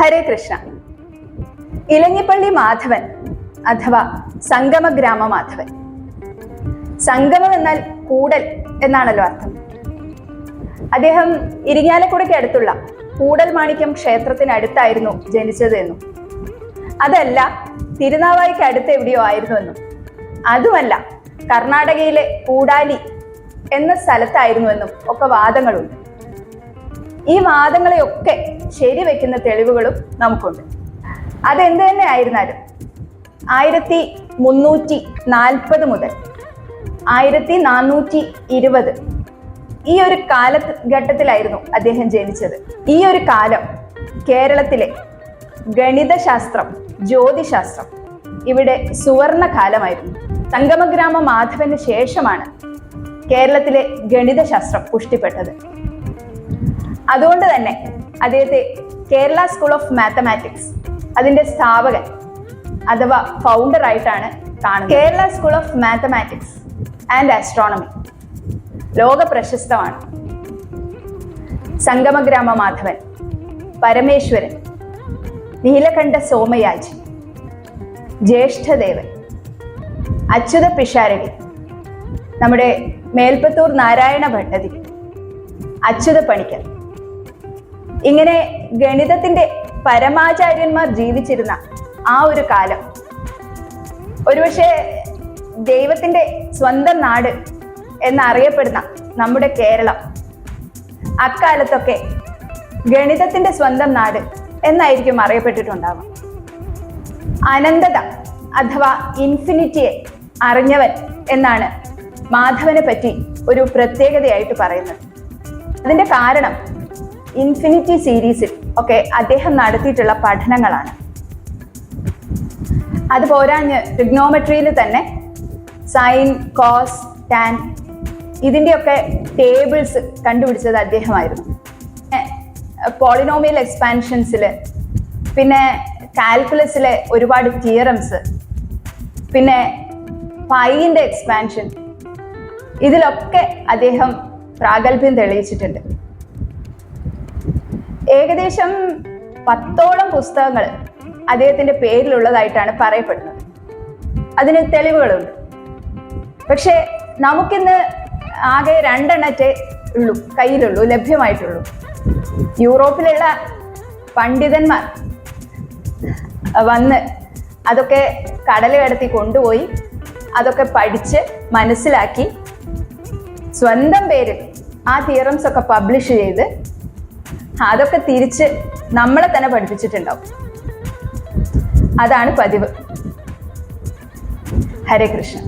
ഹരേ കൃഷ്ണ. ഇലഞ്ഞിപ്പള്ളി മാധവൻ അഥവാ സംഗമ ഗ്രാമ മാധവൻ സംഗമം എന്നാൽ കൂടൽ എന്നാണല്ലോ അർത്ഥം. അദ്ദേഹം ഇരിങ്ങാലക്കുടയ്ക്ക് അടുത്തുള്ള കൂടൽ മാണിക്യം ക്ഷേത്രത്തിനടുത്തായിരുന്നു ജനിച്ചത് എന്നും അതല്ല തിരുനാവായിക്ക് അടുത്ത് എവിടെയോ ആയിരുന്നു എന്നും അതുമല്ല കർണാടകയിലെ കൂടാലി എന്ന സ്ഥലത്തായിരുന്നു എന്നും ഒക്കെ വാദങ്ങളുണ്ട്. ഈ വാദങ്ങളെയൊക്കെ ശരിവെക്കുന്ന തെളിവുകളും നമുക്കുണ്ട്. അതെന്ത് തന്നെ ആയിരുന്നാലും ആയിരത്തി മുന്നൂറ്റി നാൽപ്പത് മുതൽ ആയിരത്തി നാനൂറ്റി ഇരുപത് ഈ ഒരു കാലഘട്ടത്തിലായിരുന്നു അദ്ദേഹം ജനിച്ചത്. ഈ ഒരു കാലം കേരളത്തിലെ ഗണിതശാസ്ത്രം ജ്യോതിശാസ്ത്രം ഇവിടെ സുവർണ കാലമായിരുന്നു സംഗമഗ്രാമ മാധവന് ശേഷമാണ് കേരളത്തിലെ ഗണിതശാസ്ത്രം പുഷ്ടിപ്പെട്ടത്. അതുകൊണ്ട് തന്നെ അദ്ദേഹത്തെ കേരള സ്കൂൾ ഓഫ് മാത്തമാറ്റിക്സ് അതിന്റെ സ്ഥാപകൻ അഥവാ ഫൗണ്ടർ ആയിട്ടാണ് കാണുന്നത്. Kerala school of mathematics and astronomy ലോക പ്രശസ്തമാണ്. സംഗമഗ്രാമ മാധവൻ പരമേശ്വരൻ നീലകണ്ഠ സോമയാജി ജ്യേഷ്ഠദേവൻ അച്യുത പിഷാരടി നമ്മുടെ മേൽപ്പത്തൂർ നാരായണ ഭട്ടതിരി അച്യുത പണിക്കർ. ഇങ്ങനെ ഗണിതത്തിന്റെ പരമാചാര്യന്മാർ ജീവിച്ചിരുന്ന ആ ഒരു കാലം. ഒരുപക്ഷെ ദൈവത്തിന്റെ സ്വന്തം നാട് എന്നറിയപ്പെടുന്ന നമ്മുടെ കേരളം അക്കാലത്തൊക്കെ ഗണിതത്തിന്റെ സ്വന്തം നാട് എന്നായിരിക്കും അറിയപ്പെട്ടിട്ടുണ്ടാവുക. അനന്തത അഥവാ ഇൻഫിനിറ്റിയെ അറിഞ്ഞവൻ എന്നാണ് മാധവനെ പറ്റി ഒരു പ്രത്യേകതയായിട്ട് പറയുന്നത്. അതിന്റെ കാരണം ഇൻഫിനിറ്റി സീരീസിൽ ഒക്കെ അദ്ദേഹം നടത്തിയിട്ടുള്ള പഠനങ്ങളാണ്. അത് പോരാഞ്ഞ് ട്രിഗ്നോമെട്രിയിൽ തന്നെ സൈൻ കോസ് ടാൻ ഇതിന്റെയൊക്കെ ടേബിൾസ് കണ്ടുപിടിച്ചത് അദ്ദേഹമായിരുന്നു. പോളിനോമിയൽ എക്സ്പാൻഷൻസിൽ പിന്നെ കാൽക്കുലസിലെ ഒരുപാട് തിയറംസ് പിന്നെ പൈന്റെ എക്സ്പാൻഷൻ ഇതിലൊക്കെ അദ്ദേഹം പ്രാഗൽഭ്യം തെളിയിച്ചിട്ടുണ്ട്. ഏകദേശം പത്തോളം പുസ്തകങ്ങൾ അദ്ദേഹത്തിന്റെ പേരിലുള്ളതായിട്ടാണ് പറയപ്പെടുന്നത്. അതിന് തെളിവുകളുണ്ട്. പക്ഷേ നമുക്കിന്ന് ആകെ രണ്ടെണ്ണത്തെ ഉള്ളൂ കയ്യിലുള്ളൂ ലഭ്യമായിട്ടുള്ളൂ. യൂറോപ്പിലുള്ള പണ്ഡിതന്മാർ വന്ന് അതൊക്കെ കടൽ കടത്തി കൊണ്ടുപോയി അതൊക്കെ പഠിച്ച് മനസ്സിലാക്കി സ്വന്തം പേരിൽ ആ തിയറംസ് ഒക്കെ പബ്ലിഷ് ചെയ്ത് അതൊക്കെ തിരിച്ച് നമ്മളെ തന്നെ പഠിപ്പിച്ചിട്ടുണ്ടാവും. അതാണ് പതിവ്. ഹരേ കൃഷ്ണ.